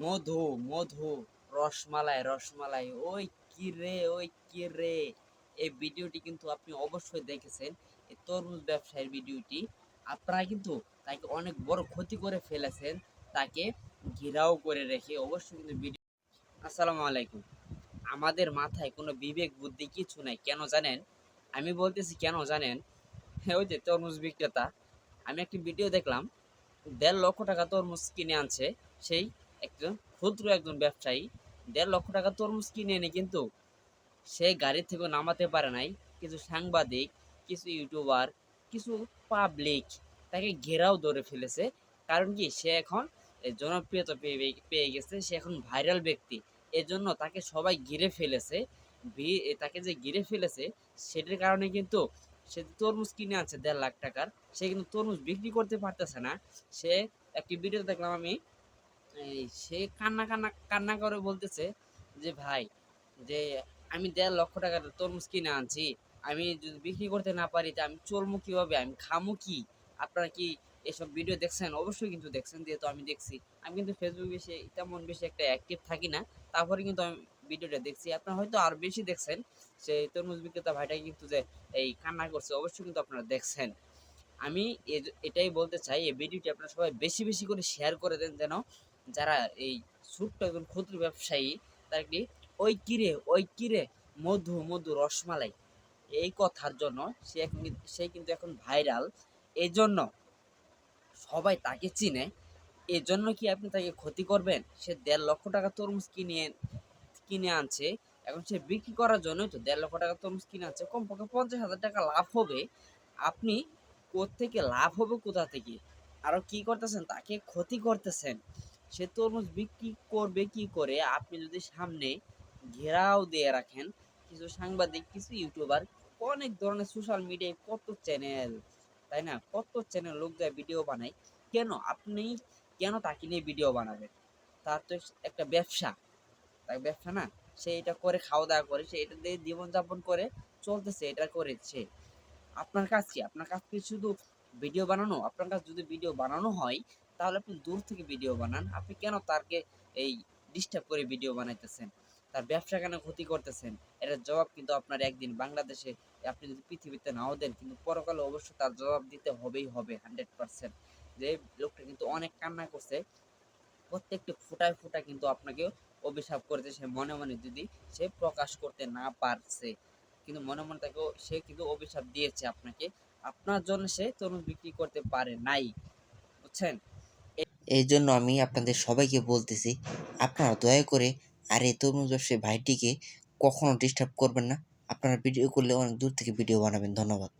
মধু মধু, রসমালাই রসমালাই। ওই কি রে, ওই কি রে? এই ভিডিওটি কিন্তু আপনি অবশ্যই দেখেছেন। এই তরমুজ ব্যবসায়ীর ভিডিওটি। আপনারা কিন্তু তাকে অনেক বড় ক্ষতি করে ফেলেছেন। তাকে ঘেরাও করে রেখে অবশ্যই কিন্তু ভিডিও আসসালামু আলাইকুম। আমাদের মাথায় কোনো বিবেক, বুদ্ধি কিছু নাই। কেন জানেন? আমি বলতেছি কেন জানেন? হ্যাঁ ওই যে তরমুজ বিক্রেতা। আমি একটি ভিডিও দেখলাম। দেড় লক্ষ টাকা তরমুজ কিনে আনছে। সেই একজন, ক্ষুদ্র একজন ব্যবসায়ী, দেড় লক্ষ টাকা তরমুজ কিনে এনে কিন্তু সে গাড়ি থেকে নামাতে পারে নাই। কিছু সাংবাদিক, কিছু ইউটিউবার কিছু পাবলিক তাকে ঘেরাও ধরে ফেলেছে। কারণ কি? সে এখন জনপ্রিয়তা পেয়ে পেয়ে গেছে, সে এখন ভাইরাল ব্যক্তি। এজন্য তাকে সবাই ঘিরে ফেলেছে। তাকে যে ঘিরে ফেলেছে, সেটার কারণে কিন্তু সে তরমুজ কিনে আনছে দেড় লাখ টাকার, সে কিন্তু তরমুজ বিক্রি করতে পারতেছে না। সে একটি ভিডিও দেখলাম আমি সে কান্না কান্না কান্না করে বলতেছে যে, ভাই, যে আমি দেড় লক্ষ টাকার তরমুজ কিনে আনছি। আমি যদি বিক্রি করতে না পারি তা আমি চলবো কীভাবে? আমি খামো কি? আপনারা কি এসব ভিডিও দেখছেন? অবশ্যই কিন্তু দেখছেন, যেহেতু আমি দেখছি। আমি কিন্তু ফেসবুক বেশি তেমন বেশি একটা অ্যাক্টিভ থাকি না। তারপরে কিন্তু আমি ভিডিওটা দেখছি। আপনারা হয়তো আর বেশি দেখছেন। সেই তরমুজ বিক্রেতা ভাইটা কিন্তু যে এই কান্না করছে, অবশ্যই কিন্তু আপনারা দেখছেন। আমি এটাই বলতে চাই, এই ভিডিওটি আপনারা সবাই বেশি বেশি করে শেয়ার করে দেন যেন যারা এই ছোট্ট একজন ক্ষুদ্র ব্যবসায়ী, তার একটি ওই কিরে ওই কিরে মধু মধু রসমালাই, এই কথার জন্য সে সে কিন্তু এখন ভাইরাল এই জন্য সবাই তাকে চিনে। এই জন্য কি আপনি তাকে ক্ষতি করবেন? সে দেড় লক্ষ টাকা তরমুজ কিনে কিনে আনছে। এখন সে বিক্রি করার জন্যই তো দেড় লক্ষ টাকা তরমুজ কিনে আনছে। কমপক্ষে পঞ্চাশ হাজার টাকা লাভ হবে। আপনি থেকে লাভ হবে কোথা থেকে? আরও কি করতেছেন? তাকে ক্ষতি করতেছেন। সে তরমুজ বিক্রি করবে কি করে? আপনি যদি সামনে ঘেরাও দিয়ে রাখেন, কিছু সাংবাদিক, কিছু ইউটিউবার অনেক ধরনের সোশ্যাল মিডিয়ায় কত চ্যানেল তাই না? কত চ্যানেল লোক যায় ভিডিও বানায়। কেন? আপনি কেন তাকে নিয়ে ভিডিও বানাবেন? তার তো একটা ব্যবসা। তার ব্যবসা না, সে এটা করে খাওয়া দাওয়া করে, সে এটা দিয়ে জীবনযাপন করে, চলতেছে, এটা করেছে। আপনার কাজ কি? আপনার কাজ কি শুধু ভিডিও বানানো? আপনার কাছে যদি ভিডিও বানানো হয় তাহলে আপনি দূর থেকে ভিডিও বানান। আপনি কেন তারকে এই ডিস্টার্ব করে ভিডিও বানাইতেছেন? তার ব্যবসা কেন ক্ষতি করতেছেন? এটার জবাব কিন্তু আপনার একদিন বাংলাদেশে আপনি যদি পৃথিবীতে নাও দেন, কিন্তু পরকালে অবশ্যই তার জবাব দিতে হবেই হবে হান্ড্রেড পার্সেন্ট যে লোকটা কিন্তু অনেক কান্না করছে, প্রত্যেকটি ফোটায় ফোটা কিন্তু আপনাকে অভিশাপ করেছে, সে মনে মনে যদি সে প্রকাশ করতে না পারছে, কিন্তু মনে মনে তাকে সে কিন্তু অভিশাপ দিয়েছে আপনাকে। আপনার জন্য সে তরুণ বিক্রি করতে পারে নাই, বুঝছেন? এই জন্য আমি আপনাদের সবাইকে বলতেছি, আপনারা দয়া করে আর এই তরমুজ ব্যবসায়ী ভাইটিকে কখনো ডিস্টার্ব করবেন না। আপনারা ভিডিও করলে অনেক দূর থেকে ভিডিও বানাবেন। ধন্যবাদ।